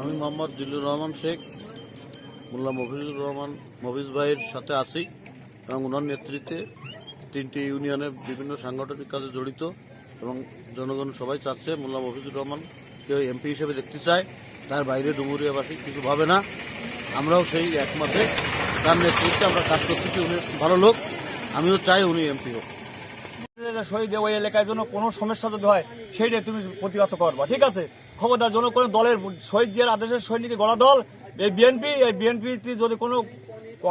আমি মোহাম্মদ জিল্লুর রহমান শেখ, মোল্লা মফিজুর রহমান, মফিজ ভাইয়ের সাথে আছি এবং ওনার নেতৃত্বে তিনটি ইউনিয়নের বিভিন্ন সাংগঠনিক কাজে জড়িত এবং জনগণ সবাই চাচ্ছে মোল্লা মফিজুর রহমানকে এমপি হিসেবে দেখতে চায়। তার বাইরে ডুমুরিয়াবাসী কিছু ভাবে না। আমরাও সেই একমতে তার নেতৃত্বে আমরা কাজ করতেছি। উনি ভালো লোক। আমিও চাই উনি এমপি হোক। শহীদ ওই এলাকায় জন্য কোনো সমস্যা যদি হয় সেইটা তুমি প্রতিহত করবা, ঠিক আছে? খবরদার জন্য কোনো দলের শহীদ জিয়ার আদেশের সৈনিকের গড়া দল, এই বিএনপি এই বিএনপি যদি কোনো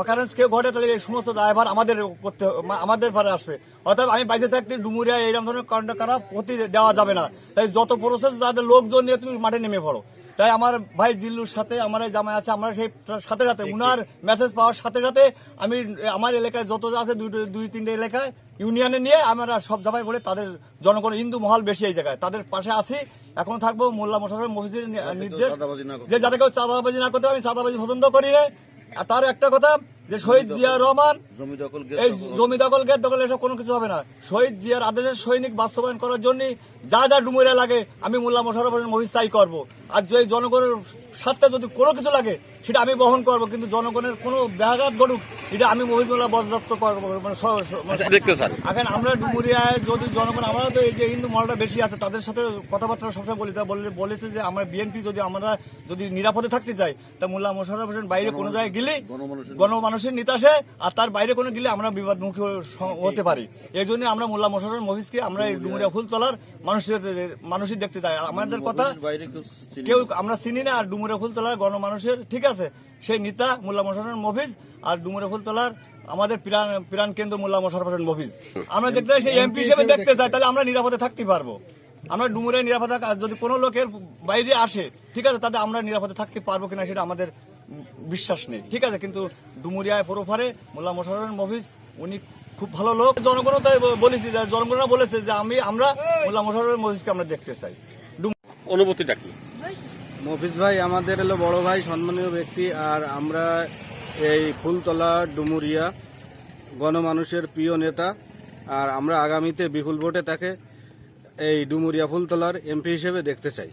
অকারেন্স কেউ ঘটে, তাহলে এই সমস্ত দায়ভার আমাদের করতে আমাদের ভারে আসবে। অর্থাৎ আমি বাইরে থাকতে ডুমুরিয়া, এইরকম ধরনের কারণটা কারা প্রতি দেওয়া যাবে না। তাই যত প্রসেস যাদের লোকজন নিয়ে তুমি মাঠে নেমে পড়ো। তাই আমার ভাই জিল্লুর সাথে আমার জামাই আছে আমরা সেই সাথে সাথে উনার মেসেজ পাওয়ার সাথে সাথে আমি আমার এলাকায় যত আছে দুই দুই তিনটে এলাকায় ইউনিয়নে নিয়ে আমরা সব জামাই বলে তাদের জনগণ হিন্দু মহল বেশি এই জায়গায়। তাদের পাশে আছি এখন থাকব মোল্লা মোশারফ মফিজের নির্দেশ যে যাতে কেউ চাঁদাবাজি না করতে হবে, আমি চাঁদাবাজি পছন্দ করি না। আর তার একটা কথা যে শহীদ জিয়া রহমান এই জমি দখল গেট দখল এসব কোনো কিছু হবে না। শহীদ জিয়ার আদেশের সৈনিক বাস্তবায়ন করার জন্য যা যা ডুমুরে লাগে আমি মোল্লা মোশারফ হোসেন মহিষ তাই করব। আর যদি জনগণের স্বার্থে যদি কোনো কিছু লাগে সেটা আমি বহন করব কিন্তু জনগণের কোনো ব্যাঘাত ঘটুক এটা আমি মহিলা বরদাস্ত করব মানে চান। এখন আমরা ডুমুরিয়ায় যদি জনগণ আমরা তো এই যে হিন্দু মহলটা বেশি আছে তাদের সাথে কথাবার্তা সবসময় বলি তা বলে বলেছে যে আমরা বিএনপি যদি আমরা যদি নিরাপদে থাকতে চাই তা মোল্লা মোশারফ হোসেন বাইরে কোনো জায়গায় গেলে গণমানুষের নিতাসে আর তার বাইরে কোনো গেলে আমরা বিবাদমুখী হতে পারি। এই জন্য আমরা মোল্লা মোশারফ মহিষকে আমরা এই ডুমুরিয়া ফুলতলার মানুষের মানুষই দেখতে চাই। আর আমাদের কথা কেউ আমরা চিনি না আর ডুমুরে ফুলতলার গণমানুষের ঠিক আছে। সেই নেতা মোল্লা মোশারফ মফিজ আর ডুমুরে ফুলতলার আমাদের প্রাণ প্রাণ কেন্দ্র মোল্লা মোশারফ হোসেন মফিজ। আমরা দেখতে চাই সেই এমপি হিসেবে দেখতে চাই, তাহলে আমরা নিরাপদে থাকতে পারব। আমরা ডুমুরে নিরাপদে যদি কোনো লোকের বাইরে আসে, ঠিক আছে তাতে আমরা নিরাপদে থাকতে পারব কিনা সেটা আমাদের বিশ্বাস নেই। ঠিক আছে, কিন্তু ডুমুরিয়ায় পুরোফারে মোল্লা মোশারফ মফিজ, উনি খুব ভালো লোক। জনগণও তাই বলেছি যে, জনগণরা বলেছে যে, আমি, আমরা মোল্লা মোশারফ মফিজকে আমরা দেখতে চাই। অনুভূতিটা কি? মফিজ ভাই, আমাদের এলো বড় ভাই, সম্মানীয় ব্যক্তি, আর আমরা এই ফুলতলা ডুমুরিয়া গণমানুষের প্রিয় নেতা, আর আমরা আগামীতে বিপুল ভোটে তাকে এই ডুমুরিয়া ফুলতলার এমপি হিসেবে দেখতে চাই।